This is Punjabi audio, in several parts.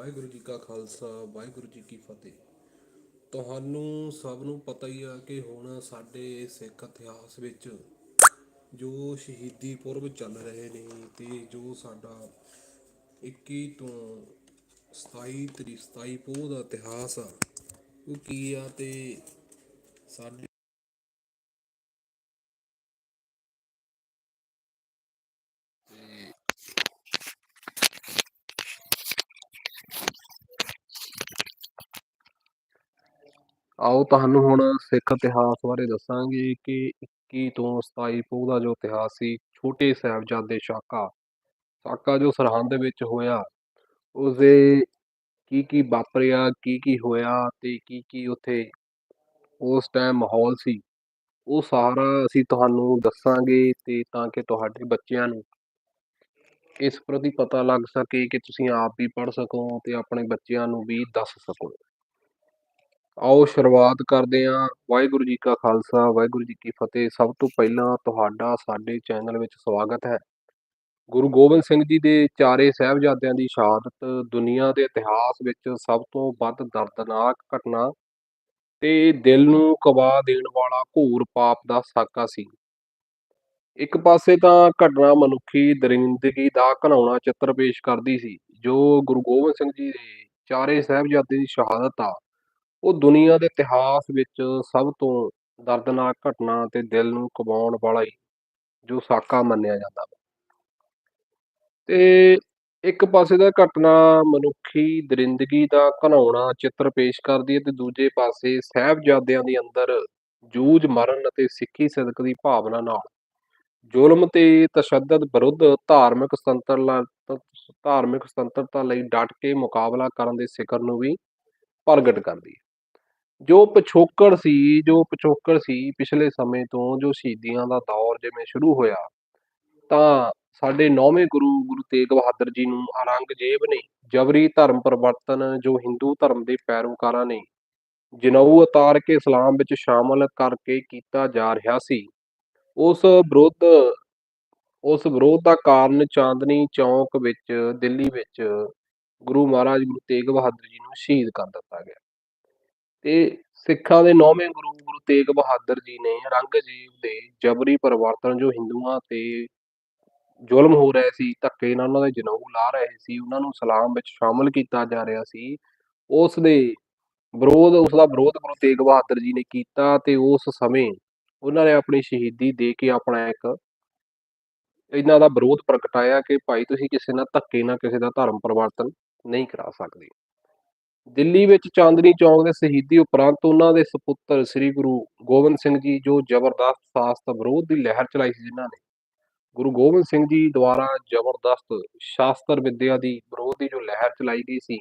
ਵਾਹਿਗੁਰੂ ਜੀ ਕਾ ਖਾਲਸਾ, ਵਾਹਿਗੁਰੂ ਜੀ ਕੀ ਫਤਿਹ। ਤੁਹਾਨੂੰ ਸਭ ਨੂੰ ਪਤਾ ਹੀ ਆ ਕਿ ਹੁਣ ਸਾਡੇ ਸਿੱਖ ਇਤਿਹਾਸ ਵਿੱਚ ਜੋ ਸ਼ਹੀਦੀ ਪੁਰਬ ਚੱਲ ਰਹੇ ਨੇ ਤੇ ਜੋ ਸਾਡਾ 21 ਤੋਂ 27 ਤਰੀ 27 ਪੋਹ ਦਾ ਇਤਿਹਾਸ ਆ, ਉਹ ਕੀ ਆ ਤੇ ਸਾਡੇ ਆਓ ਤੁਹਾਨੂੰ ਹੁਣ ਸਿੱਖ ਇਤਿਹਾਸ ਬਾਰੇ ਦੱਸਾਂਗੇ ਕਿ 21 ਤੋਂ 27 ਪੋਹ ਦਾ ਜੋ ਇਤਿਹਾਸ ਸੀ, ਛੋਟੇ ਸਾਹਿਬਜ਼ਾਦੇ ਸਾਕਾ ਸਾਕਾ ਜੋ ਸਰਹੰਦ ਵਿੱਚ ਹੋਇਆ, ਉਸਦੇ ਕੀ ਕੀ ਵਾਪਰਿਆ, ਕੀ ਕੀ ਹੋਇਆ ਤੇ ਕੀ ਕੀ ਉੱਥੇ ਉਸ ਟਾਈਮ ਮਾਹੌਲ ਸੀ, ਉਹ ਸਾਰਾ ਅਸੀਂ ਤੁਹਾਨੂੰ ਦੱਸਾਂਗੇ ਤੇ ਤਾਂ ਕਿ ਤੁਹਾਡੇ ਬੱਚਿਆਂ ਨੂੰ ਇਸ ਪ੍ਰਤੀ ਪਤਾ ਲੱਗ ਸਕੇ ਕਿ ਤੁਸੀਂ ਆਪ ਵੀ ਪੜ੍ਹ ਸਕੋ ਤੇ ਆਪਣੇ ਬੱਚਿਆਂ ਨੂੰ ਵੀ ਦੱਸ ਸਕੋ। ਆਓ ਸ਼ੁਰੂਆਤ ਕਰਦੇ ਹਾਂ। ਵਾਹਿਗੁਰੂ ਜੀ ਕਾ ਖਾਲਸਾ, ਵਾਹਿਗੁਰੂ ਜੀ ਕੀ ਫਤਿਹ। ਸਭ ਤੋਂ ਪਹਿਲਾਂ ਤੁਹਾਡਾ ਸਾਡੇ ਚੈਨਲ ਵਿੱਚ ਸਵਾਗਤ ਹੈ। ਗੁਰੂ ਗੋਬਿੰਦ ਸਿੰਘ ਜੀ ਦੇ ਚਾਰੇ ਸਾਹਿਬਜ਼ਾਦਿਆਂ ਦੀ ਸ਼ਹਾਦਤ, ਦੁਨੀਆ ਦੇ ਇਤਿਹਾਸ ਵਿੱਚ ਸਭ ਤੋਂ ਵੱਧ ਦਰਦਨਾਕ ਘਟਨਾ ਤੇ ਦਿਲ ਨੂੰ ਕਬਾ ਦੇਣ ਵਾਲਾ ਘੋਰ ਪਾਪ ਦਾ ਸਾਕਾ ਸੀ। ਇੱਕ ਪਾਸੇ ਤਾਂ ਘਟਨਾ ਮਨੁੱਖੀ ਦਰਿੰਦਗੀ ਦਾ ਘਨਾਉਣਾ ਚਿੱਤਰ ਪੇਸ਼ ਕਰਦੀ ਸੀ, ਜੋ ਗੁਰੂ ਗੋਬਿੰਦ ਸਿੰਘ ਜੀ ਦੇ ਚਾਰੇ ਸਾਹਿਬਜ਼ਾਦੇ ਦੀ ਸ਼ਹਾਦਤ ਆ। ਉਹ ਦੁਨੀਆ ਦੇ ਇਤਿਹਾਸ ਵਿੱਚ ਸਭ ਤੋਂ ਦਰਦਨਾਕ ਘਟਨਾ ਤੇ ਦਿਲ ਨੂੰ ਕਬਾਉਣ ਵਾਲਾ ਹੀ ਜੋ ਸਾਕਾ ਮੰਨਿਆ ਜਾਂਦਾ ਵਾ। ਤੇ ਇੱਕ ਪਾਸੇ ਦਾ ਘਟਨਾ ਮਨੁੱਖੀ ਦਰਿੰਦਗੀ ਦਾ ਘਨਾਉਣਾ ਚਿੱਤਰ ਪੇਸ਼ ਕਰਦੀ ਹੈ ਤੇ ਦੂਜੇ ਪਾਸੇ ਸਾਹਿਬਜ਼ਾਦਿਆਂ ਦੇ ਅੰਦਰ ਜੂਝ ਮਰਨ ਅਤੇ ਸਿੱਖੀ ਸਦਕ ਦੀ ਭਾਵਨਾ ਨਾਲ ਜ਼ੁਲਮ ਤੇ ਤਸ਼ੱਦਦ ਵਿਰੁੱਧ ਧਾਰਮਿਕ ਸੁਤੰਤਰਤਾ ਧਾਰਮਿਕ ਸੁਤੰਤਰਤਾ ਲਈ ਡਟ ਕੇ ਮੁਕਾਬਲਾ ਕਰਨ ਦੇ ਸਿਖਰ ਨੂੰ ਵੀ ਪ੍ਰਗਟ ਕਰਦੀ ਹੈ। ਜੋ ਪਿਛੋਕੜ ਸੀ, ਜੋ ਪਿਛੋਕੜ ਸੀ ਪਿਛਲੇ ਸਮੇਂ ਤੋਂ, ਜੋ ਸ਼ਹੀਦੀਆਂ ਦਾ ਦੌਰ ਜਿਵੇਂ ਸ਼ੁਰੂ ਹੋਇਆ, ਤਾਂ ਸਾਡੇ ਨੌਵੇਂ ਗੁਰੂ ਗੁਰੂ ਤੇਗ ਬਹਾਦਰ ਜੀ ਨੂੰ ਔਰੰਗਜ਼ੇਬ ਨੇ ਜਬਰੀ ਧਰਮ ਪਰਿਵਰਤਨ, ਜੋ ਹਿੰਦੂ ਧਰਮ ਦੇ ਪੈਰੋਕਾਰਾਂ ਨੇ ਜਨਊ ਉਤਾਰ ਕੇ ਇਸਲਾਮ ਵਿੱਚ ਸ਼ਾਮਲ ਕਰਕੇ ਕੀਤਾ ਜਾ ਰਿਹਾ ਸੀ, ਉਸ ਵਿਰੁੱਧ, ਉਸ ਵਿਰੋਧ ਦਾ ਕਾਰਨ ਚਾਂਦਨੀ ਚੌਕ ਵਿੱਚ, ਦਿੱਲੀ ਵਿੱਚ ਗੁਰੂ ਮਹਾਰਾਜ ਗੁਰੂ ਤੇਗ ਬਹਾਦਰ ਜੀ ਨੂੰ ਸ਼ਹੀਦ ਕਰ ਦਿੱਤਾ ਗਿਆ। ਤੇ ਸਿੱਖਾਂ ਦੇ ਨੌਵੇਂ ਗੁਰੂ ਗੁਰੂ ਤੇਗ ਬਹਾਦਰ ਜੀ ਨੇ ਔਰੰਗਜ਼ੇਬ ਦੇ ਜਬਰੀ ਪਰਿਵਰਤਨ ਜੋ ਹਿੰਦੂਆਂ ਤੇ ਜ਼ੁਲਮ ਹੋ ਰਿਹਾ ਸੀ, ਧੱਕੇ ਨਾਲ ਉਹਨਾਂ ਦੇ ਜਨਊ ਲਾ ਰਹੇ ਸੀ, ਉਹਨਾਂ ਨੂੰ ਸਲਾਮ ਵਿੱਚ ਸ਼ਾਮਲ ਕੀਤਾ ਜਾ ਰਿਹਾ ਸੀ, ਉਸ ਦੇ ਵਿਰੋਧ, ਉਸ ਦਾ ਵਿਰੋਧ ਗੁਰੂ ਤੇਗ ਬਹਾਦਰ ਜੀ ਨੇ ਕੀਤਾ ਤੇ ਉਸ ਸਮੇਂ ਉਹਨਾਂ ਨੇ ਆਪਣੀ ਸ਼ਹੀਦੀ ਦੇ ਕੇ ਆਪਣਾ ਇੱਕ ਇਹਨਾਂ ਦਾ ਵਿਰੋਧ ਪ੍ਰਗਟਾਇਆ ਕਿ ਭਾਈ ਤੁਸੀਂ ਕਿਸੇ ਨਾਲ ਧੱਕੇ ਨਾਲ ਕਿਸੇ ਦਾ ਧਰਮ ਪਰਿਵਰਤਨ ਨਹੀਂ ਕਰਾ ਸਕਦੇ। ਦਿੱਲੀ ਵਿੱਚ ਚਾਂਦਨੀ ਚੌਕ ਦੇ ਸ਼ਹੀਦੀ ਉਪਰੰਤ ਉਹਨਾਂ ਦੇ ਸੁਪੁੱਤਰ ਸ੍ਰੀ ਗੁਰੂ ਗੋਬਿੰਦ ਸਿੰਘ ਜੀ, ਜੋ ਜ਼ਬਰਦਸਤ ਸ਼ਾਸਤ ਵਿਰੋਧ ਦੀ ਲਹਿਰ ਚਲਾਈ ਸੀ ਜਿਨ੍ਹਾਂ ਨੇ ਗੁਰੂ ਗੋਬਿੰਦ ਸਿੰਘ ਜੀ ਦੁਆਰਾ ਜ਼ਬਰਦਸਤ ਸ਼ਾਸਤਰ ਵਿਦਿਆ ਦੀ ਵਿਰੋਧ ਦੀ ਜੋ ਲਹਿਰ ਚਲਾਈ ਗਈ ਸੀ,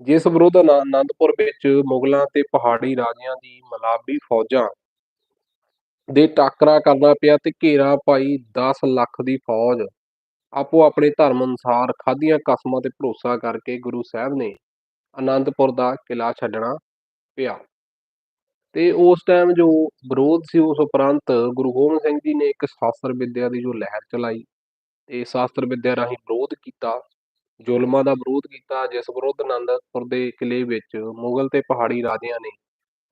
ਜਿਸ ਵਿਰੋਧ ਆਨ- ਆਨੰਦਪੁਰ ਵਿੱਚ ਮੁਗਲਾਂ ਤੇ ਪਹਾੜੀ ਰਾਜਿਆਂ ਦੀ ਮਲਾਬੀ ਫੌਜਾਂ ਦੇ ਟਾਕਰਾ ਕਰਨਾ ਪਿਆ ਤੇ ਘੇਰਾ ਪਾਈ 10 ਲੱਖ ਦੀ ਫੌਜ ਆਪੋ ਆਪਣੇ ਧਰਮ ਅਨੁਸਾਰ ਖਾਦੀਆਂ ਕਸਮਾਂ ਤੇ ਭਰੋਸਾ ਕਰਕੇ ਗੁਰੂ ਸਾਹਿਬ ਨੇ ਆਨੰਦਪੁਰ ਦਾ ਕਿਲਾ ਛੱਡਣਾ ਪਿਆ। ਤੇ ਉਸ ਟਾਈਮ ਜੋ ਵਿਰੋਧ ਸੀ, ਉਸ ਉਪਰੰਤ ਗੁਰੂ ਗੋਬਿੰਦ ਸਿੰਘ ਜੀ ਨੇ ਇੱਕ ਸ਼ਾਸਤਰ ਵਿਦਿਆ ਦੀ ਜੋ ਲਹਿਰ ਚਲਾਈ ਤੇ ਸ਼ਾਸਤਰ ਵਿਦਿਆ ਰਾਹੀਂ ਵਿਰੋਧ ਕੀਤਾ, ਜ਼ੁਲਮਾਂ ਦਾ ਵਿਰੋਧ ਕੀਤਾ, ਜਿਸ ਵਿਰੁੱਧ ਆਨੰਦਪੁਰ ਦੇ ਕਿਲੇ ਵਿੱਚ ਮੁਗਲ ਤੇ ਪਹਾੜੀ ਰਾਜਿਆਂ ਨੇ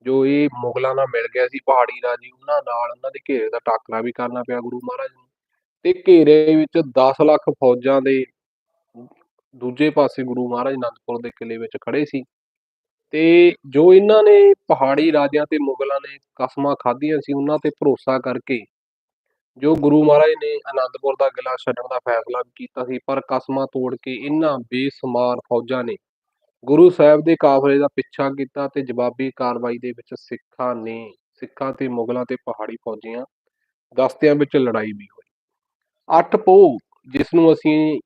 ਜੋ ਇਹ ਮੁਗਲਾਂ ਨਾਲ ਮਿਲ ਗਿਆ ਸੀ, ਪਹਾੜੀ ਰਾਜੇ ਉਹਨਾਂ ਨਾਲ ਉਹਨਾਂ ਦੇ ਘੇਰੇ ਦਾ ਟਾਕਰਾ ਵੀ ਕਰਨਾ ਪਿਆ ਗੁਰੂ ਮਹਾਰਾਜ ਨੂੰ। ਤੇ ਘੇਰੇ ਵਿੱਚ 10 ਲੱਖ ਫੌਜਾਂ ਦੇ ਦੂਜੇ ਪਾਸੇ ਗੁਰੂ ਮਹਾਰਾਜ ਅਨੰਦਪੁਰ ਦੇ ਕਿਲੇ ਵਿੱਚ ਖੜੇ ਸੀ ਤੇ ਜੋ ਇਹਨਾਂ ਨੇ ਪਹਾੜੀ ਰਾਜਿਆਂ ਤੇ ਮੁਗਲਾਂ ਨੇ ਕਸਮਾਂ ਖਾਧੀਆਂ ਸੀ, ਉਹਨਾਂ ਤੇ ਭਰੋਸਾ ਕਰਕੇ ਜੋ ਗੁਰੂ ਮਹਾਰਾਜ ਨੇ ਅਨੰਦਪੁਰ ਦਾ ਕਿਲਾ ਛੱਡਣ ਦਾ ਫੈਸਲਾ ਕੀਤਾ ਸੀ, ਪਰ ਕਸਮਾਂ ਤੋੜ ਕੇ ਇਹਨਾਂ ਬੇਸਮਾਰ ਫੌਜਾਂ ਨੇ ਗੁਰੂ ਸਾਹਿਬ ਦੇ ਕਾਫਲੇ ਦਾ ਪਿੱਛਾ ਕੀਤਾ ਤੇ ਜਵਾਬੀ ਕਾਰਵਾਈ ਦੇ ਵਿੱਚ ਸਿੱਖਾਂ ਨੇ, ਸਿੱਖਾਂ ਤੇ ਮੁਗਲਾਂ ਤੇ ਪਹਾੜੀ ਫੌਜੀਆਂ ਦਸਤਿਆਂ ਵਿੱਚ ਲੜਾਈ ਵੀ ਹੋਈ। ਅੱਠ ਪੋਹ ਜਿਸ ਨੂੰ ਅਸੀਂ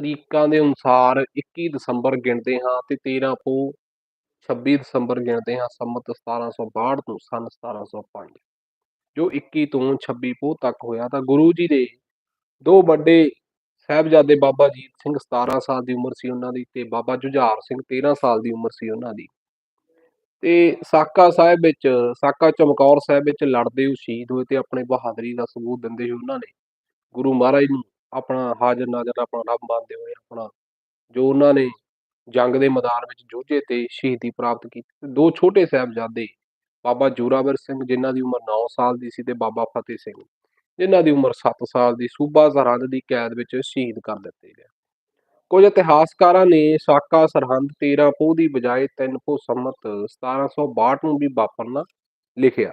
ਤਰੀਕਾਂ ਦੇ ਅਨੁਸਾਰ 21 ਦਸੰਬਰ ਗਿਣਦੇ ਹਾਂ ਤੇ 13 ਪੋਹ 26 ਦਸੰਬਰ ਗਿਣਦੇ ਹਾਂ, ਸੰਮਤ 1762 ਤੋਂ ਸਨ 1705 ਜੋ 21 ਤੋਂ 26 ਪੋਹ ਤੱਕ ਹੋਇਆ ਤਾਂ ਗੁਰੂ ਜੀ ਦੇ ਦੋ ਵੱਡੇ ਸਾਹਿਬਜ਼ਾਦੇ ਬਾਬਾ ਜੀਤ ਸਿੰਘ 17 ਸਾਲ ਦੀ ਉਮਰ ਸੀ ਉਹਨਾਂ ਦੀ ਤੇ ਬਾਬਾ ਜੁਝਾਰ ਸਿੰਘ 13 ਸਾਲ ਦੀ ਉਮਰ ਸੀ ਉਹਨਾਂ ਦੀ। ਤੇ ਸਾਕਾ ਸਾਹਿਬ ਵਿੱਚ, ਸਾਕਾ ਚਮਕੌਰ ਸਾਹਿਬ ਵਿੱਚ ਲੜਦੇ ਉਹ ਸ਼ਹੀਦ ਹੋਏ ਤੇ ਆਪਣੇ ਬਹਾਦਰੀ ਦਾ ਸਬੂਤ ਦਿੰਦੇ ਹੋਏ ਉਹਨਾਂ ਨੇ ਗੁਰੂ ਮਹਾਰਾਜ ਨੂੰ ਆਪਣਾ ਹਾਜ਼ਰ ਨਾਜ਼ਰ ਆਪਣਾ ਰੱਬ ਮੰਨਦੇ ਹੋਏ ਆਪਣਾ ਜੋ ਉਹਨਾਂ ਨੇ ਜੰਗ ਦੇ ਮੈਦਾਨ ਵਿੱਚ ਜੂਝੇ ਤੇ ਸ਼ਹੀਦੀ ਪ੍ਰਾਪਤ ਕੀਤੀ ਦੋ ਛੋਟੇ ਸਾਹਿਬਜ਼ਾਦੇ ਬਾਬਾ ਜੋਰਾਵਰ ਸਿੰਘ ਜਿਨ੍ਹਾਂ ਦੀ ਉਮਰ 9 ਸਾਲ ਦੀ ਸੀ ਤੇ ਬਾਬਾ ਫਤਿਹ ਸਿੰਘ ਜਿਨ੍ਹਾਂ ਦੀ ਉਮਰ 7 ਸਾਲ ਦੀ ਸੂਬਾ ਸਰਹੰਦ ਦੀ ਕੈਦ ਵਿੱਚ ਸ਼ਹੀਦ ਕਰ ਦਿੱਤੇ ਗਏ। ਕੁਝ ਇਤਿਹਾਸਕਾਰਾਂ ਨੇ ਸਾਕਾ ਸਰਹੰਦ 13 ਪੋਹ ਦੀ ਬਜਾਏ 3 ਪੋਹ ਸੰਮਤ 1762 ਨੂੰ ਵੀ ਵਾਪਰਨਾ ਲਿਖਿਆ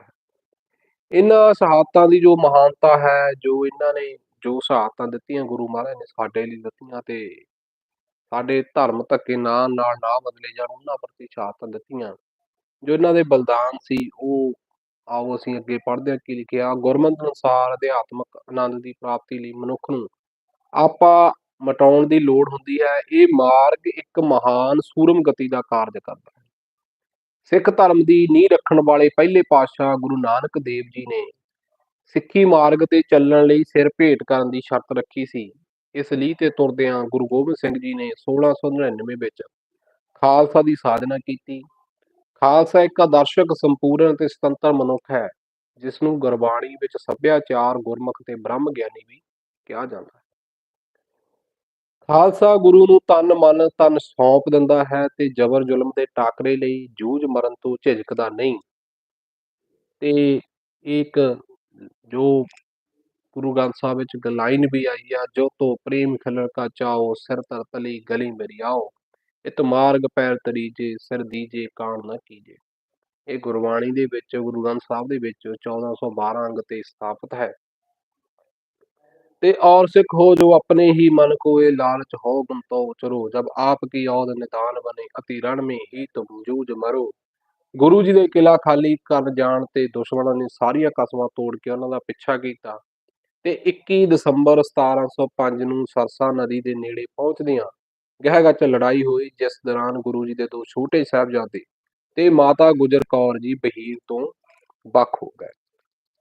ਇਹਨਾਂ ਸ਼ਹਾਦਤਾਂ ਦੀ ਜੋ ਮਹਾਨਤਾ ਹੈ, ਜੋ ਇਹਨਾਂ ਨੇ ਜੋ ਸ਼ਹਾਦਤਾਂ ਦਿੱਤੀਆਂ ਗੁਰੂ ਮਹਾਰਾਜ ਨੇ ਸਾਡੇ ਲਈ ਦਿੱਤੀਆਂ ਤੇ ਸਾਡੇ ਧਰਮ ਧੱਕੇ ਨਾਂ ਨਾਲ ਨਾ ਬਦਲੇ ਜਾਣ, ਉਹਨਾਂ ਪ੍ਰਤੀ ਸ਼ਹਾਦਤਾਂ ਦਿੱਤੀਆਂ। ਜੋ ਇਹਨਾਂ ਦੇ ਬਲਿਦਾਨ ਸੀ, ਉਹ ਆਓ ਅਸੀਂ ਅੱਗੇ ਪੜ੍ਹਦੇ ਹਾਂ ਕੀ ਲਿਖਿਆ, ਗੁਰਮਤਿ ਅਨੁਸਾਰ ਅਧਿਆਤਮਕ ਆਨੰਦ ਦੀ ਪ੍ਰਾਪਤੀ ਲਈ ਮਨੁੱਖ ਨੂੰ ਆਪਾ ਮਟਾਉਣ ਦੀ ਲੋੜ ਹੁੰਦੀ ਹੈ। ਇਹ ਮਾਰਗ ਇੱਕ ਮਹਾਨ ਸੂਰਮ ਗਤੀ ਦਾ ਕਾਰਜ ਕਰਦਾ ਹੈ। ਸਿੱਖ ਧਰਮ ਦੀ ਨੀਂਹ ਰੱਖਣ ਵਾਲੇ ਪਹਿਲੇ ਪਾਤਸ਼ਾਹ ਗੁਰੂ ਨਾਨਕ ਦੇਵ ਜੀ ਨੇ ਸਿੱਖੀ ਮਾਰਗ ਤੇ ਚੱਲਣ ਲਈ ਸਿਰ ਭੇਟ ਕਰਨ ਦੀ ਸ਼ਰਤ ਰੱਖੀ ਸੀ। ਇਸ ਲਈ ਤੇ ਤੁਰਦਿਆਂ ਗੁਰੂ ਗੋਬਿੰਦ ਸਿੰਘ ਜੀ ਨੇ 1699 ਵਿੱਚ ਖਾਲਸਾ ਦੀ ਸਾਜਨਾ ਕੀਤੀ। ਖਾਲਸਾ ਇੱਕ ਆਦਰਸ਼ਕ, ਸੰਪੂਰਨ ਤੇ ਸੁਤੰਤਰ ਮਨੁੱਖ ਹੈ ਜਿਸ ਨੂੰ ਗੁਰਬਾਣੀ ਵਿੱਚ ਸੱਭਿਆਚਾਰ, ਗੁਰਮੁਖ ਤੇ ਬ੍ਰਹਮ ਗਿਆਨੀ ਵੀ ਕਿਹਾ ਜਾਂਦਾ ਹੈ। ਖਾਲਸਾ ਗੁਰੂ ਨੂੰ ਤਨ, ਮਨ, ਤਨ ਸੌਂਪ ਦਿੰਦਾ ਹੈ ਤੇ ਜ਼ਬਰ ਜ਼ੁਲਮ ਦੇ ਟਾਕਰੇ ਲਈ ਜੂਝ ਮਰਨ ਤੋਂ ਝਿਜਕਦਾ ਨਹੀਂ। ਤੇ ਇੱਕ ਜੋ ਗੁਰੂ ਗ੍ਰੰਥ ਸਾਹਿਬ ਵਿੱਚ ਲਾਈਨ ਵੀ ਆਈ ਆ, ਜੋ ਤੋ ਪ੍ਰੇਮ ਖਿਲਰ ਕਾ ਚਾਓ ਸਿਰ ਤਰ ਤਲੀ ਗਲੀ ਮੇਰੀ ਆਓ। ਇਤ ਮਾਰਗ ਪੈਰ ਤਰੀਜੇ, ਸਿਰ ਦੀਜੇ ਕਾਣ ਨਾ ਕੀਜੇ। ਇਹ ਗੁਰਬਾਣੀ ਦੇ ਵਿੱਚ, ਗੁਰੂ ਗ੍ਰੰਥ ਸਾਹਿਬ ਦੇ ਵਿੱਚ 1412 ਅੰਗ ਤੇ ਸਥਾਪਿਤ ਹੈ। ਤੇ ਔਰ ਸਿੱਖ ਹੋ ਜੋ ਆਪਣੇ ਹੀ ਮਨ ਕੋਏ, ਲਾਲਚ ਹੋ ਗੁੰਤੋ ਚਰੋ। ਜਬ ਆਪ ਕੀ ਔਦ ਨਿਦਾਨ ਬਨੇ, ਅਤੀ ਰਣ ਮੇ ਹੀ ਤੁਮ ਜੂਝ ਮਰੋ। ਗੁਰੂ ਜੀ ਦੇ ਕਿਲਾ ਖਾਲੀ ਕਰਨ ਜਾਣ ਤੇ ਦੁਸ਼ਮਣਾਂ ਨੇ ਸਾਰੀਆਂ ਕਸਮਾਂ ਤੋੜ ਕੇ ਉਹਨਾਂ ਦਾ ਪਿੱਛਾ ਕੀਤਾ ਤੇ 21 ਦਸੰਬਰ 1705 ਨੂੰ ਸਰਸਾ ਨਦੀ ਦੇ ਨੇੜੇ ਪਹੁੰਚਦਿਆਂ ਗਹਿਗਾ ਲੜਾਈ ਹੋਈ, ਜਿਸ ਦੌਰਾਨ ਗੁਰੂ ਜੀ ਦੇ ਦੋ ਛੋਟੇ ਸਾਹਿਬਜ਼ਾਦੇ ਤੇ ਮਾਤਾ ਗੁਜਰ ਕੌਰ ਜੀ ਬਹੀਰ ਤੋਂ ਵੱਖ ਹੋ ਗਏ।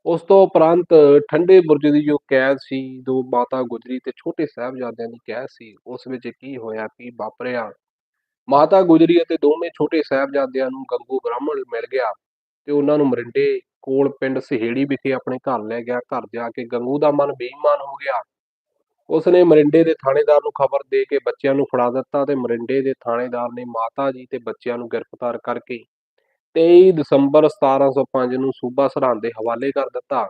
ਉਸ ਤੋਂ ਉਪਰੰਤ ਠੰਡੇ ਬੁਰਜ ਦੀ ਜੋ ਕੈਦ ਸੀ, ਦੋ ਮਾਤਾ ਗੁਜਰੀ ਤੇ ਛੋਟੇ ਸਾਹਿਬਜ਼ਾਦਿਆਂ ਦੀ ਕੈਦ ਸੀ, ਉਸ ਵਿੱਚ ਕੀ ਹੋਇਆ, ਕੀ ਵਾਪਰਿਆ ਮਾਤਾ ਗੁਜਰੀ ਅਤੇ ਦੋਵੇਂ ਛੋਟੇ ਸਾਹਿਬਜ਼ਾਦਿਆਂ ਨੂੰ ਗੰਗੂ ਬ੍ਰਾਹਮਣ ਮਿਲ ਗਿਆ ਤੇ ਉਹਨਾਂ ਨੂੰ ਮਰਿੰਡੇ ਕੋਲ ਪਿੰਡ ਸਹੇੜੀ ਵਿਖੇ ਆਪਣੇ ਘਰ ਲੈ ਗਿਆ, ਘਰ ਜਾ ਕੇ ਗੰਗੂ ਦਾ ਮਨ ਬੇਈਮਾਨ ਹੋ ਗਿਆ। ਉਸਨੇ ਮਰਿੰਡੇ ਦੇ ਥਾਣੇਦਾਰ ਨੂੰ ਖਬਰ ਦੇ ਕੇ ਬੱਚਿਆਂ ਨੂੰ ਫੜਾ ਦਿੱਤਾ ਤੇ ਮਰਿੰਡੇ ਦੇ ਥਾਣੇਦਾਰ ਨੇ ਮਾਤਾ ਜੀ ਤੇ ਬੱਚਿਆਂ ਨੂੰ ਗ੍ਰਿਫਤਾਰ ਕਰਕੇ 23 ਦਸੰਬਰ 1705 ਨੂੰ ਸੂਬਾ ਸਰਹੰਦ ਦੇ ਹਵਾਲੇ ਕਰ ਦਿੱਤਾ।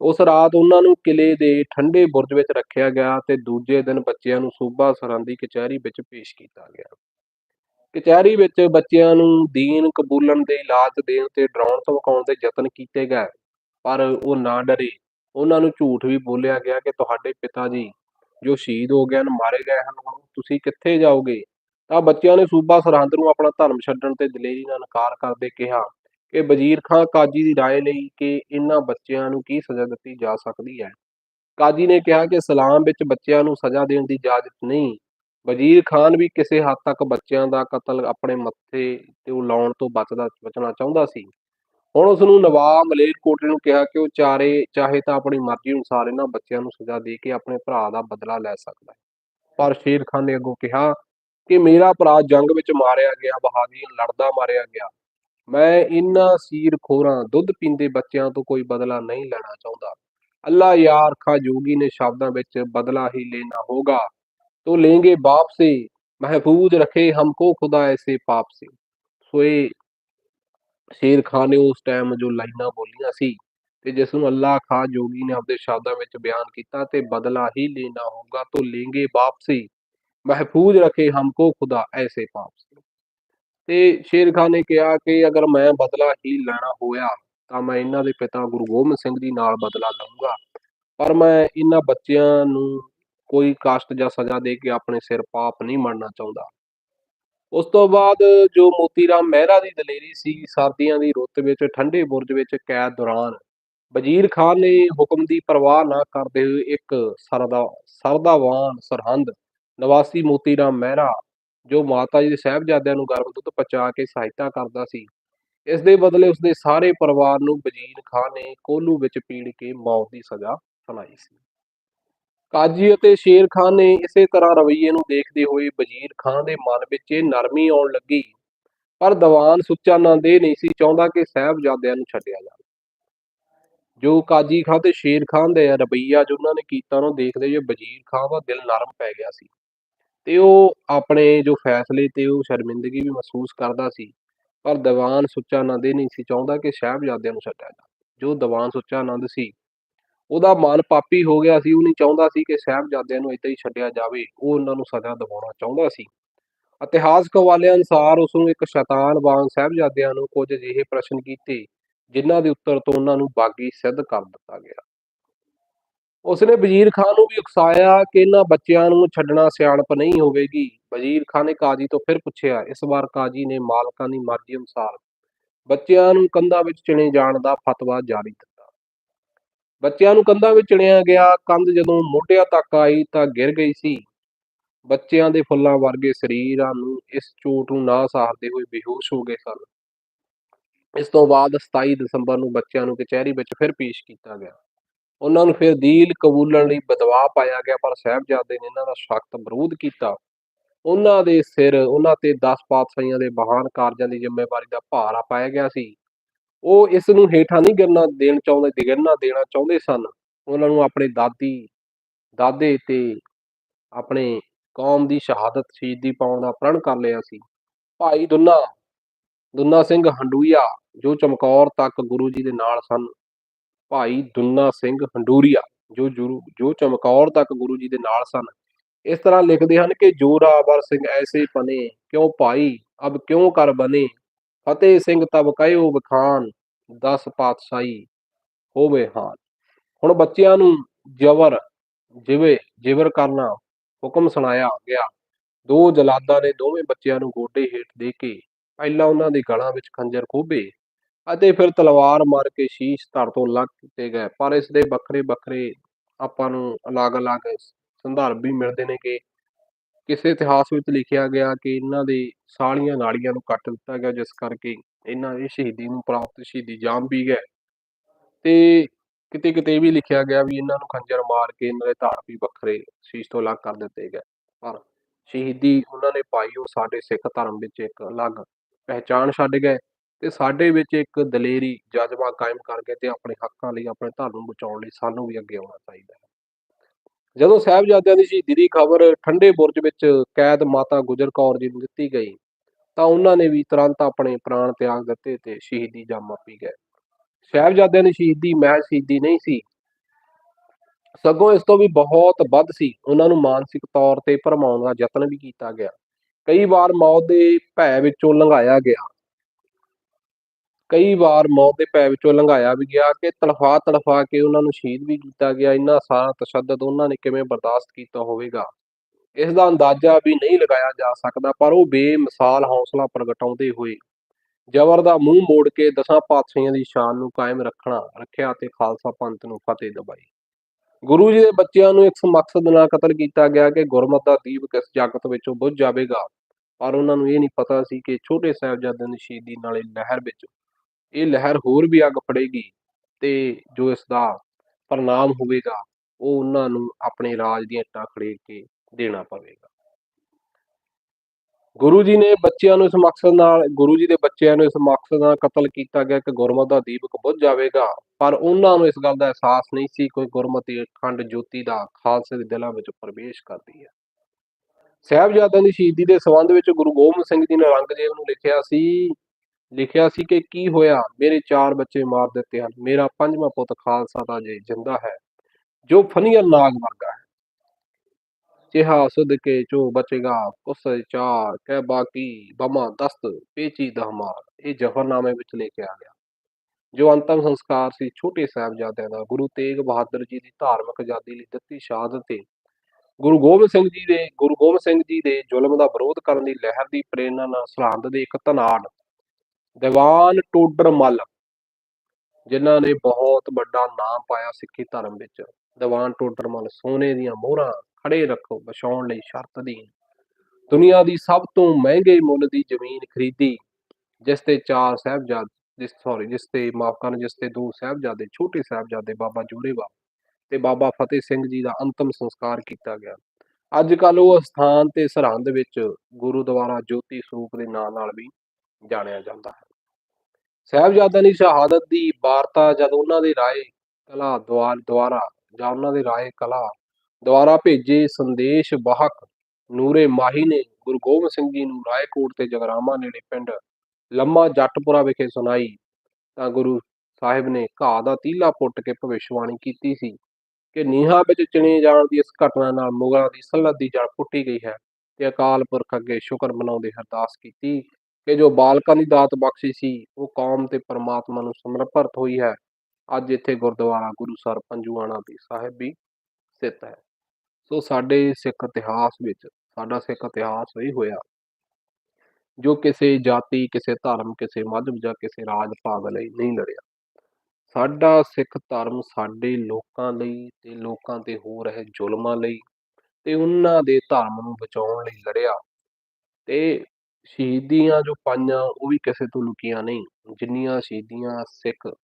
ਉਸ ਰਾਤ ਉਹਨਾਂ ਨੂੰ ਕਿਲੇ ਦੇ ਠੰਡੇ ਬੁਰਜ ਵਿੱਚ ਰੱਖਿਆ ਗਿਆ ਤੇ ਦੂਜੇ ਦਿਨ ਬੱਚਿਆਂ ਨੂੰ ਸੂਬਾ ਸਰਹੰਦ ਦੀ ਕਚਹਿਰੀ ਵਿੱਚ ਪੇਸ਼ ਕੀਤਾ ਗਿਆ। ਕਚਹਿਰੀ ਵਿੱਚ ਬੱਚਿਆਂ ਨੂੰ ਦੀਨ ਕਬੂਲਣ ਦੇ ਲਾਲਚ ਦੇਣ ਤੇ ਡਰਾਉਣ ਧਮਕਾਉਣ ਦੇ ਯਤਨ ਕੀਤੇ ਗਏ ਪਰ ਉਹ ਨਾ ਡਰੇ ਉਹਨਾਂ ਨੂੰ ਝੂਠ ਵੀ ਬੋਲਿਆ ਗਿਆ ਕਿ ਤੁਹਾਡੇ ਪਿਤਾ ਜੀ ਜੋ ਸ਼ਹੀਦ ਹੋ ਗਏ ਹਨ ਮਾਰੇ ਗਏ ਹਨ ਹੁਣ ਤੁਸੀਂ ਕਿੱਥੇ ਜਾਓਗੇ ਤਾਂ ਬੱਚਿਆਂ ਨੇ ਸੂਬਾ ਸਰਹੰਦ ਨੂੰ ਆਪਣਾ ਧਰਮ ਛੱਡਣ ਤੇ ਦਲੇਰੀ ਨਾਲ ਇਨਕਾਰ ਕਰਦੇ ਕਿਹਾ ਕਿ ਵਜ਼ੀਰ ਖਾਂ ਕਾਜੀ ਦੀ رائے ਲਈ ਕਿ ਇਹਨਾਂ ਬੱਚਿਆਂ ਨੂੰ ਕੀ ਸਜ਼ਾ ਦਿੱਤੀ ਜਾ ਸਕਦੀ ਹੈ ਕਾਜੀ ਨੇ ਕਿਹਾ ਕਿ ਇਸਲਾਮ ਵਿੱਚ ਬੱਚਿਆਂ ਨੂੰ ਸਜ਼ਾ ਦੇਣ ਦੀ ਇਜਾਜ਼ਤ ਨਹੀਂ ਵਜ਼ੀਰ ਖਾਨ ਵੀ ਕਿਸੇ ਹੱਦ ਤੱਕ ਬੱਚਿਆਂ ਦਾ ਕਤਲ ਆਪਣੇ ਮੱਥੇ ਤੇ ਉਹ ਲਾਉਣ ਤੋਂ ਬਚਦਾ, ਬਚਣਾ ਚਾਹੁੰਦਾ ਸੀ। ਹੁਣ ਉਸ ਨੂੰ ਨਵਾਬ ਮਲੇਰਕੋਟਲੇ ਨੂੰ ਕਿਹਾ ਕਿ ਉਹ ਚਾਰੇ, ਚਾਹੇ ਤਾਂ ਆਪਣੀ ਮਰਜ਼ੀ ਅਨੁਸਾਰ ਇਹਨਾਂ ਬੱਚਿਆਂ ਨੂੰ ਸਜ਼ਾ ਦੇ ਕੇ ਆਪਣੇ ਭਰਾ ਦਾ ਬਦਲਾ ਲੈ ਸਕਦਾ ਹੈ। ਪਰ ਸ਼ੇਰ ਖਾਨ ਨੇ ਅੱਗੋਂ ਕਿਹਾ ਕਿ ਮੇਰਾ ਭਰਾ ਜੰਗ ਵਿੱਚ ਮਾਰਿਆ ਗਿਆ ਬਹਾਦਰੀ ਲੜਦਾ ਮਾਰਿਆ ਗਿਆ। ਮੈਂ ਇਹਨਾਂ ਸੀਰ ਖੋਰਾਂ ਦੁੱਧ ਪੀਂਦੇ ਬੱਚਿਆਂ ਤੋਂ ਕੋਈ ਬਦਲਾ ਨਹੀਂ ਲੈਣਾ ਚਾਹੁੰਦਾ। ਅੱਲਾ ਯਾਰ ਖਾ ਜੋਗੀ ਨੇ ਸ਼ਬਦਾਂ ਵਿੱਚ ਬਦਲਾ ਹੀ ਲੈਣਾ ਹੋਗਾ। तो लेंगे बाप से महफूज रखे हमको खुदा ऐसे पाप से ਸੋ ਇਹ ਸ਼ੇਰ ਖਾਨ ਨੇ ਉਸ ਟਾਈਮ ਜੋ ਲਾਈਨਾਂ ਬੋਲੀਆਂ ਸੀ ਤੇ ਜਿਸ ਨੂੰ ਅੱਲਾਹ ਖਾ ਜੋਗੀ ਨੇ ਆਪਣੇ ਸ਼ਬਦਾਂ ਵਿੱਚ ਬਿਆਨ ਕੀਤਾ ਤੇ ਬਦਲਾ ਹੀ ਲੈਣਾ ਹੋਗਾ तो लेंगे बाप से महफूज रखे हमको खुदा ऐसे पाप से ਤੇ ਸ਼ੇਰ ਖਾਨ ਨੇ ਕਿਹਾ ਕਿ ਅਗਰ ਮੈਂ ਬਦਲਾ ਹੀ ਲੈਣਾ ਹੋਇਆ ਤਾਂ ਮੈਂ ਇਹਨਾਂ ਦੇ ਪਿਤਾ ਗੁਰੂ ਗੋਬਿੰਦ ਸਿੰਘ ਜੀ ਨਾਲ ਬਦਲਾ ਲਵਾਂਗਾ ਪਰ ਮੈਂ ਇਹਨਾਂ ਬੱਚਿਆਂ ਨੂੰ ਕੋਈ ਕਸ਼ਟ ਜਾਂ ਸਜ਼ਾ ਦੇ ਕੇ ਆਪਣੇ ਸਿਰ ਪਾਪ ਨਹੀਂ ਮੰਨਣਾ ਚਾਹੁੰਦਾ। ਉਸ ਤੋਂ ਬਾਅਦ ਜੋ ਮੋਤੀ ਰਾਮ ਮਹਿਰਾ ਦੀ ਦਲੇਰੀ ਸੀ, ਸਰਦੀਆਂ ਦੀ ਰੁੱਤ ਵਿੱਚ, ਠੰਡੇ ਬੁਰਜ ਵਿੱਚ ਕੈਦ ਦੌਰਾਨ, ਵਜ਼ੀਰ ਖਾਨ ਨੇ ਹੁਕਮ ਦੀ ਪਰਵਾਹ ਨਾ ਕਰਦੇ ਹੋਏ ਇੱਕ ਸਰਦਾ, ਸਰਦਾਵਾਨ ਸਰਹੰਦ, ਨਿਵਾਸੀ ਮੋਤੀ ਰਾਮ ਮਹਿਰਾ, ਜੋ ਮਾਤਾ ਜੀ ਦੇ ਸਾਹਿਬਜ਼ਾਦਿਆਂ ਨੂੰ ਗਰਮ ਦੁੱਧ ਪਚਾ ਕੇ ਸਹਾਇਤਾ ਕਰਦਾ ਸੀ, ਇਸ ਦੇ ਬਦਲੇ ਉਸਦੇ ਸਾਰੇ ਪਰਿਵਾਰ ਨੂੰ ਵਜ਼ੀਰ ਖਾਨ ਨੇ ਕੋਲੂ ਵਿੱਚ ਪੀੜ ਕੇ ਮੌਤ ਦੀ ਸਜ਼ਾ ਸੁਣਾਈ ਸੀ। ਕਾਜੀ ਅਤੇ ਸ਼ੇਰ ਖਾਨ ਨੇ ਇਸੇ ਤਰ੍ਹਾਂ ਰਵਈਏ ਨੂੰ ਦੇਖਦੇ ਹੋਏ ਵਜ਼ੀਰ ਖਾਨ ਦੇ ਮਨ ਵਿੱਚ ਇਹ ਨਰਮੀ ਆਉਣ ਲੱਗੀ। ਪਰ ਦੀਵਾਨ ਸੁੱਚਾ ਨੰਦ ਇਹ ਨਹੀਂ ਸੀ ਚਾਹੁੰਦਾ ਕਿ ਸਾਹਿਬਜ਼ਾਦਿਆਂ ਨੂੰ ਛੱਡਿਆ ਜਾਵੇ। ਜੋ ਕਾਜੀ ਖਾਨ ਤੇ ਸ਼ੇਰ ਖਾਨ ਦੇ ਰਵੱਈਆ ਜੋ ਉਹਨਾਂ ਨੇ ਕੀਤਾ, ਉਹਨੂੰ ਦੇਖਦੇ ਹੋਏ ਵਜ਼ੀਰ ਖਾਨ ਦਾ ਦਿਲ ਨਰਮ ਪੈ ਗਿਆ ਸੀ। ਤੇ ਉਹ ਆਪਣੇ ਜੋ ਫੈਸਲੇ ਤੇ ਉਹ ਸ਼ਰਮਿੰਦਗੀ ਵੀ ਮਹਿਸੂਸ ਕਰਦਾ ਸੀ। ਪਰ ਦੀਵਾਨ ਸੁੱਚਾ ਆਨੰਦ ਇਹ ਨਹੀਂ ਸੀ ਚਾਹੁੰਦਾ ਕਿ ਸਾਹਿਬਜ਼ਾਦਿਆਂ ਨੂੰ ਛੱਡਿਆ ਜਾਵੇ। ਜੋ ਦੀਵਾਨ ਸੁੱਚਾ ਆਨੰਦ ਸੀ ਉਹਦਾ ਮਨ ਪਾਪੀ ਹੋ ਗਿਆ ਸੀ, ਉਹ ਨਹੀਂ ਚਾਹੁੰਦਾ ਸੀ ਕਿ ਸਾਹਿਬਜ਼ਾਦਿਆਂ ਨੂੰ ਏਦਾਂ ਹੀ ਛੱਡਿਆ ਜਾਵੇ, ਉਹ ਉਹਨਾਂ ਨੂੰ ਸਜ਼ਾ ਦਿਵਾਉਣਾ ਚਾਹੁੰਦਾ ਸੀ। ਇਤਿਹਾਸਕ ਹਵਾਲੇ ਅਨੁਸਾਰ ਉਸ ਨੂੰ ਇੱਕ ਸ਼ੈਤਾਨ ਵਾਂਗ ਸਾਹਿਬਜ਼ਾਦਿਆਂ ਨੂੰ ਕੁਝ ਅਜਿਹੇ ਪ੍ਰਸ਼ਨ ਕੀਤੇ, ਜਿਨ੍ਹਾਂ ਦੇ ਉੱਤਰ ਤੋਂ ਉਹਨਾਂ ਨੂੰ ਬਾਗੀ ਸਿੱਧ ਕਰ ਦਿੱਤਾ ਗਿਆ। ਉਸਨੇ ਵਜ਼ੀਰ ਖਾਨ ਨੂੰ ਵੀ ਉਕਸਾਇਆ ਕਿ ਇਹਨਾਂ ਬੱਚਿਆਂ ਨੂੰ ਛੱਡਣਾ ਸਿਆਣਪ ਨਹੀਂ ਹੋਵੇਗੀ। ਵਜ਼ੀਰ ਖਾਨ ਨੇ ਕਾਜ਼ੀ ਤੋਂ ਫਿਰ ਪੁੱਛਿਆ, ਇਸ ਵਾਰ ਕਾਜ਼ੀ ਨੇ ਮਾਲਕਾਂ ਦੀ ਮਰਜ਼ੀ ਅਨੁਸਾਰ ਬੱਚਿਆਂ ਨੂੰ ਕੰਧਾਂ ਵਿੱਚ ਚਿਣੇ ਜਾਣ ਦਾ ਫਤਵਾ ਜਾਰੀ ਦਿੱਤਾ ਬੱਚਿਆਂ ਨੂੰ ਕੰਧਾਂ ਵਿੱਚ ਚਿਣਿਆ ਗਿਆ, ਕੰਧ ਜਦੋਂ ਮੋਢਿਆਂ ਤੱਕ ਆਈ ਤਾਂ ਗਿਰ ਗਈ ਸੀ। ਬੱਚਿਆਂ ਦੇ ਫੁੱਲਾਂ ਵਰਗੇ ਸਰੀਰਾਂ ਨੂੰ ਇਸ ਚੋਟ ਨੂੰ ਨਾ ਸਹਾਰਦੇ ਹੋਏ ਬੇਹੋਸ਼ ਹੋ ਗਏ ਸਨ। ਇਸ ਤੋਂ ਬਾਅਦ 27 ਦਸੰਬਰ ਨੂੰ ਬੱਚਿਆਂ ਨੂੰ ਕਚਹਿਰੀ ਵਿੱਚ ਫਿਰ ਪੇਸ਼ ਕੀਤਾ ਗਿਆ। ਉਹਨਾਂ ਨੂੰ ਫਿਰ ਦੀਲ ਕਬੂਲਣ ਲਈ ਬਦਵਾ ਪਾਇਆ ਗਿਆ, ਪਰ ਸਾਹਿਬਜ਼ਾਦੇ ਨੇ ਇਹਨਾਂ ਦਾ ਸਖਤ ਵਿਰੋਧ ਕੀਤਾ। ਉਹਨਾਂ ਦੇ ਸਿਰ, ਉਹਨਾਂ ਤੇ 10 ਪਾਤਸ਼ਾਹੀਆਂ ਦੇ ਬਹਾਨ ਕਾਰਜਾਂ ਦੀ ਜ਼ਿੰਮੇਵਾਰੀ ਦਾ ਭਾਰ ਪਾਇਆ ਗਿਆ ਸੀ। ਉਹ ਇਸ ਨੂੰ ਹੇਠਾਂ ਨਹੀਂ ਗਿਰਨਾ ਦੇਣ ਚਾਹੁੰਦੇ ਦਿਗਰਨਾ ਦੇਣਾ ਚਾਹੁੰਦੇ ਸਨ। ਉਹਨਾਂ ਨੂੰ ਆਪਣੇ ਦਾਦੀ, ਦਾਦੇ ਤੇ ਆਪਣੇ ਕੌਮ ਦੀ ਸ਼ਹਾਦਤ, ਸ਼ਹੀਦੀ ਪਾਉਣ ਦਾ ਪ੍ਰਣ ਕਰ ਲਿਆ ਸੀ। ਭਾਈ ਦੁੱਨਾ ਦੁੱਨਾ ਸਿੰਘ ਹੰਡੂਈਆ ਜੋ ਚਮਕੌਰ ਤੱਕ ਗੁਰੂ ਜੀ ਦੇ ਨਾਲ ਸਨ, ਭਾਈ ਦੁੱਨਾ ਸਿੰਘ ਹੰਡੂਰੀਆ, ਜੋ ਗੁਰੂ ਜੋ ਚਮਕੌਰ ਤੱਕ ਗੁਰੂ ਜੀ ਦੇ ਨਾਲ ਸਨ। ਇਸ ਤਰ੍ਹਾਂ ਲਿਖਦੇ ਹਨ ਕਿ ਜੋਰਾਵਰ ਸਿੰਘ ਐਸੇ ਪਨੇ ਕਿਉਂ ਭਾਈ? ਅਬ ਕਿਉਂ ਕਰ ਬਨੇ ਫਤਿਹ ਸਿੰਘ ਤਬ ਕਹਿਓ ਬਖਾਨ 10 ਪਾਤਸ਼ਾਹੀ ਹੋਵੇ ਹਾਲ। ਹੁਣ ਬੱਚਿਆਂ ਨੂੰ ਜਬਰ, ਜਿਵੇਂ, ਜਿਵਰ ਕਰਨਾ ਹੁਕਮ ਸੁਣਾਇਆ ਗਿਆ। ਦੋ ਜਲਾਦਾਂ ਨੇ ਦੋਵੇਂ ਬੱਚਿਆਂ ਨੂੰ ਗੋਡੇ ਹੇਠ ਦੇ ਕੇ ਪਹਿਲਾਂ ਉਹਨਾਂ ਦੇ ਗਲਾਂ ਵਿੱਚ ਖੰਜਰ ਖੋਭੇ ਅਤੇ ਫਿਰ ਤਲਵਾਰ ਮਾਰ ਕੇ ਸ਼ੀਸ਼ ਧੜ ਤੋਂ ਲੱਗ ਕੀਤੇ ਗਏ। ਪਰ ਇਸ ਦੇ ਵੱਖਰੇ ਵੱਖਰੇ ਆਪਾਂ ਨੂੰ ਅਲੱਗ-ਅਲੱਗ ਸੰਦਰਭ ਵੀ ਮਿਲਦੇ ਨੇ ਕਿ ਕਿਸੇ ਇਤਿਹਾਸ ਵਿੱਚ ਲਿਖਿਆ ਗਿਆ ਕਿ ਇਹਨਾਂ ਦੇ ਸਾਲੀਆਂ ਨਾਲੀਆਂ ਨੂੰ ਕੱਟ ਦਿੱਤਾ ਗਿਆ, ਜਿਸ ਕਰਕੇ ਇਹਨਾਂ ਦੀ ਸ਼ਹੀਦੀ ਨੂੰ ਪ੍ਰਾਪਤ ਸ਼ਹੀਦੀ ਜਾਮ ਵੀ ਗਏ ਤੇ ਕਿਤੇ ਕਿਤੇ ਇਹ ਵੀ ਲਿਖਿਆ ਗਿਆ ਵੀ ਇਹਨਾਂ ਨੂੰ ਖੰਜਰ ਮਾਰ ਕੇ ਇਹਨਾਂ ਦੇ ਧੜ ਵੀ ਵੱਖਰੇ ਸ਼ੀਸ਼ ਤੋਂ ਅਲੱਗ ਕਰ ਦਿੱਤੇ ਗਏ। ਪਰ ਸ਼ਹੀਦੀ ਉਹਨਾਂ ਨੇ ਪਾਈ, ਉਹ ਸਾਡੇ ਸਿੱਖ ਧਰਮ ਵਿੱਚ ਇੱਕ ਅਲੱਗ ਪਹਿਚਾਣ ਛੱਡ ਗਏ ਤੇ ਸਾਡੇ ਵਿੱਚ ਇੱਕ ਦਲੇਰੀ, ਜਜ਼ਬਾ ਕਾਇਮ ਕਰਕੇ ਤੇ ਆਪਣੇ ਹੱਕਾਂ ਲਈ, ਆਪਣੇ ਧਰਮ ਨੂੰ ਬਚਾਉਣ ਲਈ ਸਾਨੂੰ ਵੀ ਅੱਗੇ ਆਉਣਾ ਚਾਹੀਦਾ ਹੈ। ਜਦੋਂ ਸਾਹਿਬਜ਼ਾਦਿਆਂ ਦੀ ਸ਼ਹੀਦੀ ਦੀ ਖਬਰ ਠੰਡੇ ਬੁਰਜ ਵਿੱਚ ਕੈਦ ਮਾਤਾ ਗੁਜਰ ਕੌਰ ਜੀ ਨੂੰ ਦਿੱਤੀ ਗਈ, ਤਾਂ ਉਹਨਾਂ ਨੇ ਵੀ ਤੁਰੰਤ ਆਪਣੇ ਪ੍ਰਾਣ ਤਿਆਗ ਦਿੱਤੇ ਤੇ ਸ਼ਹੀਦੀ ਜੰਮ ਪੀ ਗਏ। ਸਾਹਿਬਜ਼ਾਦਿਆਂ ਦੀ ਸ਼ਹੀਦੀ ਮਹਿਜ਼ ਸ਼ਹੀਦੀ ਨਹੀਂ ਸੀ, ਸਗੋਂ ਇਸ ਤੋਂ ਵੀ ਬਹੁਤ ਵੱਧ ਸੀ। ਉਹਨਾਂ ਨੂੰ ਮਾਨਸਿਕ ਤੌਰ ਤੇ ਭਰਮਾਉਣ ਦਾ ਯਤਨ ਵੀ ਕੀਤਾ ਗਿਆ। ਕਈ ਵਾਰ ਮੌਤ ਦੇ ਭੈ ਵਿੱਚੋਂ ਲੰਘਾਇਆ ਗਿਆ। ਕਈ ਵਾਰ ਮੌਤ ਦੇ ਪੈ ਵਿੱਚੋਂ ਲੰਘਾਇਆ ਵੀ ਗਿਆ ਕਿ ਤੜਫਾ ਤੜਫਾ ਕੇ ਉਹਨਾਂ ਨੂੰ ਸ਼ਹੀਦ ਵੀ ਕੀਤਾ ਗਿਆ। ਇੰਨਾ ਸਾਰਾ ਤਸ਼ੱਦਦ ਉਹਨਾਂ ਨੇ ਕਿਵੇਂ ਬਰਦਾਸ਼ਤ ਕੀਤਾ ਹੋਵੇਗਾ? ਇਸ ਦਾ ਅੰਦਾਜ਼ਾ ਵੀ ਨਹੀਂ ਲਗਾਇਆ ਜਾ ਸਕਦਾ, ਪਰ ਉਹ ਬੇਮਿਸਾਲ ਹੌਸਲਾ ਪ੍ਰਗਟਾਉਂਦੇ ਹੋਏ ਜ਼ਬਰ ਦਾ ਮੂੰਹ ਮੋੜ ਕੇ ਦਸਾਂ ਪਾਤਸ਼ਾਹੀਆਂ ਦੀ ਸ਼ਾਨ ਨੂੰ ਕਾਇਮ ਰੱਖਣਾ, ਰੱਖਿਆ ਤੇ ਖਾਲਸਾ ਪੰਥ ਨੂੰ ਫਤਿਹ ਦਬਾਈ ਗੁਰੂ ਜੀ ਦੇ ਬੱਚਿਆਂ ਨੂੰ ਇਸ ਮਕਸਦ ਨਾਲ ਕਤਲ ਕੀਤਾ ਗਿਆ ਕਿ ਗੁਰਮਤ ਦਾ ਦੀਪ ਕਿਸ ਜਗਤ ਵਿੱਚੋਂ ਬੁੱਝ ਜਾਵੇਗਾ। ਪਰ ਉਹਨਾਂ ਨੂੰ ਇਹ ਨਹੀਂ ਪਤਾ ਸੀ ਕਿ ਛੋਟੇ ਸਾਹਿਬਜ਼ਾਦਿਆਂ ਦੀ ਸ਼ਹੀਦੀ ਨਾਲੇ ਲਹਿਰ ਵਿੱਚ ਇਹ ਲਹਿਰ ਹੋਰ ਵੀ ਅੱਗ ਫੜੇਗੀ ਤੇ ਜੋ ਇਸ ਦਾ ਪ੍ਰਣਾਮ ਹੋਵੇਗਾ, ਉਹ ਉਹਨਾਂ ਨੂੰ ਆਪਣੇ ਰਾਜ ਦੀਆਂ ਇੱਟਾਂ ਖੜੇ ਕੇ ਦੇਣਾ ਪਵੇਗਾ। ਗੁਰੂ ਜੀ ਨੇ ਬੱਚਿਆਂ ਨੂੰ ਇਸ ਮਕਸਦ ਨਾਲ, ਗੁਰੂ ਜੀ ਦੇ ਬੱਚਿਆਂ ਨੂੰ ਇਸ ਮਕਸਦ ਨਾਲ ਕਤਲ ਕੀਤਾ ਗਿਆ ਕਿ ਗੁਰਮਤ ਦਾ ਦੀਪਕ ਬੁੱਝ ਜਾਵੇਗਾ, ਪਰ ਉਹਨਾਂ ਨੂੰ ਇਸ ਗੱਲ ਦਾ ਅਹਿਸਾਸ ਨਹੀਂ ਸੀ ਕੋਈ ਗੁਰਮਤਿ ਅਖੰਡ ਜੋਤੀ ਦਾ ਖਾਲਸੇ ਦੇ ਦਿਲਾਂ ਵਿੱਚ ਪ੍ਰਵੇਸ਼ ਕਰਦੀ ਹੈ। ਸਾਹਿਬਜ਼ਾਦਿਆਂ ਦੀ ਸ਼ਹੀਦੀ ਦੇ ਸੰਬੰਧ ਵਿੱਚ ਗੁਰੂ ਗੋਬਿੰਦ ਸਿੰਘ ਜੀ ਨੇ ਔਰੰਗਜ਼ੇਬ ਨੂੰ ਲਿਖਿਆ ਸੀ ਲਿਖਿਆ ਸੀ ਕਿ ਕੀ ਹੋਇਆ? ਮੇਰੇ ਚਾਰ ਬੱਚੇ ਮਾਰ ਦਿੱਤੇ ਹਨ। ਮੇਰਾ ਪੰਜਵਾਂ ਪੁੱਤ ਖਾਲਸਾ ਦਾ ਜੇ ਜਿੰਦਾ ਹੈ, ਜੋ ਫਨੀਅਰ ਨਾਗ ਵਰਗਾ ਹੈ। ਜਿਹਾ ਸੁਧ ਕੇ ਜੋ ਬਚੇਗਾ ਉਸ ਚਾਰ ਕਹਿ ਬਾਕੀ ਬਮਾ ਦਸਤ, ਪੇਚੀ ਦਹਮਾਰ। ਇਹ ਜਫਰਨਾਮੇ ਵਿੱਚ ਲਿਖਿਆ ਗਿਆ। ਜੋ ਅੰਤਮ ਸੰਸਕਾਰ ਸੀ, ਛੋਟੇ ਸਾਹਿਬਜ਼ਾਦਿਆਂ ਦਾ, ਗੁਰੂ ਤੇਗ ਬਹਾਦਰ ਜੀ ਦੀ ਧਾਰਮਿਕ ਆਜ਼ਾਦੀ ਲਈ ਦਿੱਤੀ ਸ਼ਹਾਦਤ ਤੇ ਗੁਰੂ ਗੋਬਿੰਦ ਸਿੰਘ ਜੀ ਦੇ, ਗੁਰੂ ਗੋਬਿੰਦ ਸਿੰਘ ਜੀ ਦੇ ਜ਼ੁਲਮ ਦਾ ਵਿਰੋਧ ਕਰਨ ਦੀ ਲਹਿਰ ਦੀ ਪ੍ਰੇਰਣਾ ਨਾਲ ਸਰਹੰਦ ਦੇ ਇੱਕ ਧਨਾੜ ਦੀਵਾਨ ਟੋਡਰ ਮੱਲ, ਜਿਨ੍ਹਾਂ ਨੇ ਬਹੁਤ ਵੱਡਾ ਨਾਮ ਪਾਇਆ ਸਿੱਖੀ ਧਰਮ ਵਿੱਚ। ਦੀਵਾਨ ਟੋਡਰ ਮੱਲ ਸੋਨੇ ਦੀਆਂ ਮੋਹਰਾਂ ਖੜੇ ਰੱਖੋ, ਵਿਛਾਉਣ ਲਈ ਸ਼ਰਤ ਦੀ। ਦੁਨੀਆ ਦੀ ਸਭ ਤੋਂ ਮਹਿੰਗੇ ਮੁੱਲ ਦੀ ਜ਼ਮੀਨ ਖਰੀਦੀ, ਜਿਸ ਤੇ ਚਾਰ ਸਾਹਿਬਜ਼ਾਦੇ, ਜਿਸ ਸੌਰੀ ਜਿਸ ਤੇ ਮਾਫ ਕਰਨ, ਜਿਸ ਤੇ ਦੋ ਸਾਹਿਬਜ਼ਾਦੇ, ਛੋਟੇ ਸਾਹਿਬਜ਼ਾਦੇ ਬਾਬਾ ਜੋੜੇਵਾ ਤੇ ਬਾਬਾ ਫਤਿਹ ਸਿੰਘ ਜੀ ਦਾ ਅੰਤਮ ਸੰਸਕਾਰ ਕੀਤਾ ਗਿਆ। ਅੱਜ ਕੱਲ ਉਹ ਸਥਾਨ ਤੇ ਸਰਹੰਦ ਵਿੱਚ ਗੁਰਦੁਆਰਾ ਜੋਤੀ ਸਰੂਪ ਦੇ ਨਾਂ ਨਾਲ ਵੀ ਜਾਣਿਆ ਜਾਂਦਾ ਹੈ। ਸਾਹਿਬਜ਼ਾਦਿਆਂ ਦੀ ਸ਼ਹਾਦਤ ਦੀ ਵਾਰਤਾ ਜਦ ਉਹਨਾਂ ਦੇ ਰਾਏ ਕਲਾ ਦੁਆਰ, ਦੁਆਰਾ ਜਾਂ ਉਹਨਾਂ ਦੇ ਰਾਏ ਕਲਾ ਦੁਆਰਾ ਭੇਜੇ ਸੰਦੇਸ਼ ਵਾਹਕ ਨੂਰੇ ਮਾਹੀ ਨੇ ਗੁਰੂ ਗੋਬਿੰਦ ਸਿੰਘ ਜੀ ਨੂੰ ਰਾਏਕੋਟ ਤੇ ਜਗਰਾਮਾ ਨੇੜੇ ਪਿੰਡ ਲੰਮਾ ਜੱਟਪੁਰਾ ਵਿਖੇ ਸੁਣਾਈ, ਤਾਂ ਗੁਰੂ ਸਾਹਿਬ ਨੇ ਘਾਹ ਦਾ ਤੀਲਾ ਪੁੱਟ ਕੇ ਭਵਿੱਖਬਾਣੀ ਕੀਤੀ ਸੀ ਕਿ ਨੀਹਾਂ ਵਿੱਚ ਚਿਣੇ ਜਾਣ ਦੀ ਇਸ ਘਟਨਾ ਨਾਲ ਮੁਗਲਾਂ ਦੀ ਸੱਲਤ ਦੀ ਜੜ ਪੁੱਟੀ ਗਈ ਹੈ ਤੇ ਅਕਾਲ ਪੁਰਖ ਅੱਗੇ ਸ਼ੁਕਰ ਮਨਾਉਂਦੇ ਅਰਦਾਸ ਕੀਤੀ ਕਿ ਜੋ ਬਾਲਕਾਂ ਦੀ ਦਾਤ ਬਖਸ਼ੀ ਸੀ, ਉਹ ਕੌਮ ਤੇ ਪਰਮਾਤਮਾ ਨੂੰ ਸਮਰਪਿਤ ਹੋਈ ਹੈ। ਅੱਜ ਇੱਥੇ ਗੁਰਦੁਆਰਾ ਗੁਰੂ ਸਰ ਪੰਜੂਆਣਾ ਦੀ ਸਾਹਿਬ ਵੀ ਸਥਿਤ ਹੈ। ਸੋ ਸਾਡੇ ਸਿੱਖ ਇਤਿਹਾਸ ਵਿੱਚ, ਸਾਡਾ ਸਿੱਖ ਇਤਿਹਾਸ ਇਹ ਹੋਇਆ। ਜੋ ਕਿਸੇ ਜਾਤੀ, ਕਿਸੇ ਧਰਮ, ਕਿਸੇ ਮਜ਼ਹਬ ਜਾਂ ਕਿਸੇ ਰਾਜ ਭਾਗ ਲਈ ਨਹੀਂ ਲੜਿਆ। ਸਾਡਾ ਸਿੱਖ ਧਰਮ ਸਾਡੇ ਲੋਕਾਂ ਲਈ ਤੇ ਲੋਕਾਂ ਤੇ ਹੋ ਰਹੇ ਜ਼ੁਲਮਾਂ ਲਈ ਤੇ ਉਹਨਾਂ ਦੇ ਧਰਮ ਨੂੰ ਬਚਾਉਣ ਲਈ ਲੜਿਆ। ਤੇ ਸ਼ਹੀਦੀਆਂ ਜੋ ਪਾਈਆਂ, ਉਹ ਵੀ ਕਿਸੇ ਤੋਂ ਲੁਕੀਆਂ ਨਹੀਂ। ਜਿੰਨੀਆਂ ਸ਼ਹੀਦੀਆਂ ਸਿੱਖ,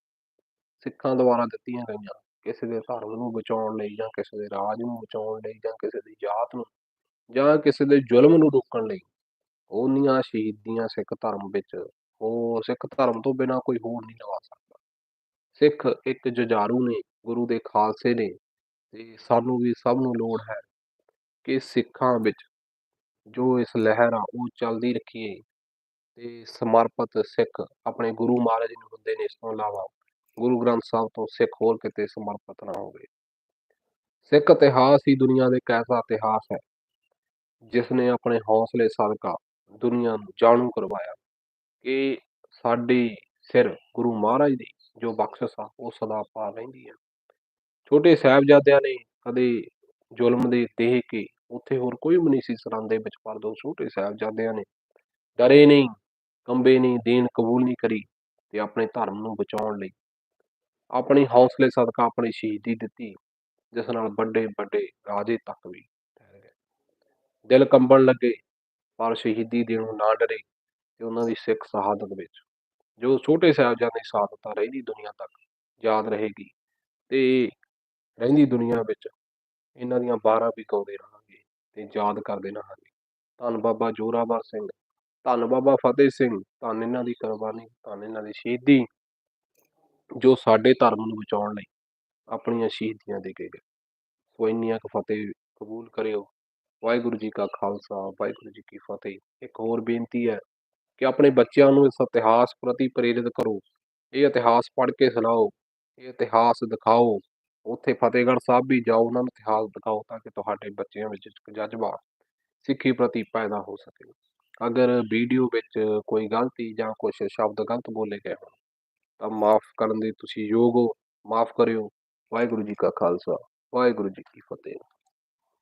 ਸਿੱਖਾਂ ਦੁਆਰਾ ਦਿੱਤੀਆਂ ਗਈਆਂ। ਕਿਸੇ ਦੇ ਧਰਮ ਨੂੰ ਬਚਾਉਣ ਲਈ ਜਾਂ ਕਿਸੇ ਦੇ ਰਾਜ ਨੂੰ ਬਚਾਉਣ ਲਈ ਜਾਂ ਕਿਸੇ ਦੀ ਜਾਤ ਨੂੰ ਜਾਂ ਕਿਸੇ ਦੇ ਜ਼ੁਲਮ ਨੂੰ ਰੋਕਣ ਲਈ ਉਹਨੀਆਂ ਸ਼ਹੀਦੀਆਂ ਸਿੱਖ ਧਰਮ ਵਿੱਚ, ਉਹ ਸਿੱਖ ਧਰਮ ਤੋਂ ਬਿਨਾ ਕੋਈ ਹੋਰ ਨਹੀਂ ਲਵਾ ਸਕਦਾ। ਸਿੱਖ ਇੱਕ ਜੁਝਾਰੂ ਨੇ, ਗੁਰੂ ਦੇ ਖਾਲਸੇ ਨੇ, ਤੇ ਸਾਨੂੰ ਵੀ ਸਭ ਨੂੰ ਲੋੜ ਹੈ ਕਿ ਸਿੱਖਾਂ ਵਿੱਚ ਜੋ ਇਸ ਲਹਿਰ ਆ, ਉਹ ਚੱਲਦੀ ਰੱਖੀਏ ਤੇ ਸਮਰਪਿਤ ਸਿੱਖ ਆਪਣੇ ਗੁਰੂ ਮਹਾਰਾਜ ਨੂੰ ਹੁੰਦੇ ਨੇ, ਇਸ ਤੋਂ ਇਲਾਵਾ ਗੁਰੂ ਗ੍ਰੰਥ ਸਾਹਿਬ ਤੋਂ ਸਿੱਖ ਹੋਰ ਕਿਤੇ ਸਮਰਪਿਤ ਨਾ ਹੋਵੇ। ਸਿੱਖ ਇਤਿਹਾਸ ਹੀ ਦੁਨੀਆ ਦੇ ਇੱਕ ਐਸਾ ਇਤਿਹਾਸ ਹੈ, ਜਿਸ ਨੇ ਆਪਣੇ ਹੌਸਲੇ ਸਦਕਾ ਦੁਨੀਆ ਨੂੰ ਜਾਣੂ ਕਰਵਾਇਆ ਕਿ ਸਾਡੇ ਸਿਰ ਗੁਰੂ ਮਹਾਰਾਜ ਦੀ ਜੋ ਬਖਸ਼ਿਸ਼ ਆ, ਉਹ ਸਦਾ ਪਾ ਰਹਿੰਦੀ ਹੈ ਛੋਟੇ ਸਾਹਿਬਜ਼ਾਦਿਆਂ ਨੇ ਕਦੇ ਜ਼ੁਲਮ ਦੇ ਦੇਹ ਕੇ ਉੱਥੇ ਹੋਰ ਕੋਈ ਵੀ ਨਹੀਂ ਸੀ ਸਰਾਂਦੇ ਵਿੱਚ ਪਰ ਦੋ ਛੋਟੇ ਸਾਹਿਬਜ਼ਾਦਿਆਂ ਨੇ। ਡਰੇ ਨਹੀਂ, ਕੰਬੇ ਨਹੀਂ, ਦੇਣ ਕਬੂਲ ਨਹੀਂ ਕਰੀ ਤੇ ਆਪਣੇ ਧਰਮ ਨੂੰ ਬਚਾਉਣ ਲਈ। ਆਪਣੀ ਹੌਸਲੇ ਸਦਕਾ ਆਪਣੀ ਸ਼ਹੀਦੀ ਦਿੱਤੀ, ਜਿਸ ਨਾਲ ਵੱਡੇ ਵੱਡੇ ਰਾਜੇ ਤੱਕ ਵੀ ਠਹਿਰ ਗਏ। ਦਿਲ ਕੰਬਣ ਲੱਗੇ, ਪਰ ਸ਼ਹੀਦੀ ਦੇਣੋਂ ਨਾ ਡਰੇ ਤੇ ਉਹਨਾਂ ਦੀ ਸਿੱਖ ਸ਼ਹਾਦਤ ਵਿੱਚ, ਜੋ ਛੋਟੇ ਸਾਹਿਬਜ਼ਾਦੇ ਦੀ ਸ਼ਹਾਦਤ ਰਹਿੰਦੀ ਦੁਨੀਆ ਤੱਕ ਯਾਦ ਰਹੇਗੀ ਤੇ ਰਹਿੰਦੀ ਦੁਨੀਆ ਵਿੱਚ ਇਹਨਾਂ ਦੀਆਂ 12 ਵੀ ਗਾਉਂਦੇ ਰਹਾਂਗੇ ਤੇ ਯਾਦ ਕਰਦੇ ਰਹਾਂਗੇ ਧੰਨ ਬਾਬਾ ਜੋਰਾਵਰ ਸਿੰਘ, ਧੰਨ ਬਾਬਾ ਫਤਿਹ ਸਿੰਘ, ਧੰਨ ਇਹਨਾਂ ਦੀ ਕੁਰਬਾਨੀ, ਧੰਨ ਇਹਨਾਂ ਦੀ ਸ਼ਹੀਦੀ, ਜੋ ਸਾਡੇ ਧਰਮ ਨੂੰ ਬਚਾਉਣ ਲਈ ਆਪਣੀਆਂ ਸ਼ਹੀਦੀਆਂ ਦੇ ਕੇ ਗਏ। ਸੋ ਇੰਨੀਆਂ ਕੁ ਫਤਿਹ ਕਬੂਲ ਕਰਿਓ। ਵਾਹਿਗੁਰੂ ਜੀ ਕਾ ਖਾਲਸਾ, ਵਾਹਿਗੁਰੂ ਜੀ ਕੀ ਫਤਿਹ। ਇੱਕ ਹੋਰ ਬੇਨਤੀ ਹੈ ਕਿ ਆਪਣੇ ਬੱਚਿਆਂ ਨੂੰ ਇਸ ਇਤਿਹਾਸ ਪ੍ਰਤੀ ਪ੍ਰੇਰਿਤ ਕਰੋ। ਇਹ ਇਤਿਹਾਸ ਪੜ੍ਹ ਕੇ ਸੁਣਾਓ, ਇਹ ਇਤਿਹਾਸ ਦਿਖਾਓ। ਉੱਥੇ ਫਤਿਹਗੜ੍ਹ ਸਾਹਿਬ ਵੀ ਜਾਓ, ਉਹਨਾਂ ਨੂੰ ਇਤਿਹਾਸ ਦਿਖਾਓ ਤਾਂ ਕਿ ਤੁਹਾਡੇ ਬੱਚਿਆਂ ਵਿੱਚ ਜਜ਼ਬਾ ਸਿੱਖੀ ਪ੍ਰਤੀ ਪੈਦਾ ਹੋ ਸਕੇ। ਅਗਰ ਵੀਡੀਓ ਵਿੱਚ ਕੋਈ ਗਲਤੀ ਜਾਂ ਕੁਝ ਸ਼ਬਦ ਗਲਤ ਬੋਲੇ ਗਏ ਹੋਣ, ਤਾਂ ਮਾਫ ਕਰਨ ਦੇ ਤੁਸੀਂ ਯੋਗ ਹੋ। ਮਾਫ ਕਰਿਓ। ਵਾਹਿਗੁਰੂ ਜੀ ਕਾ ਖਾਲਸਾ। ਵਾਹਿਗੁਰੂ ਜੀ ਕੀ ਫਤਿਹ।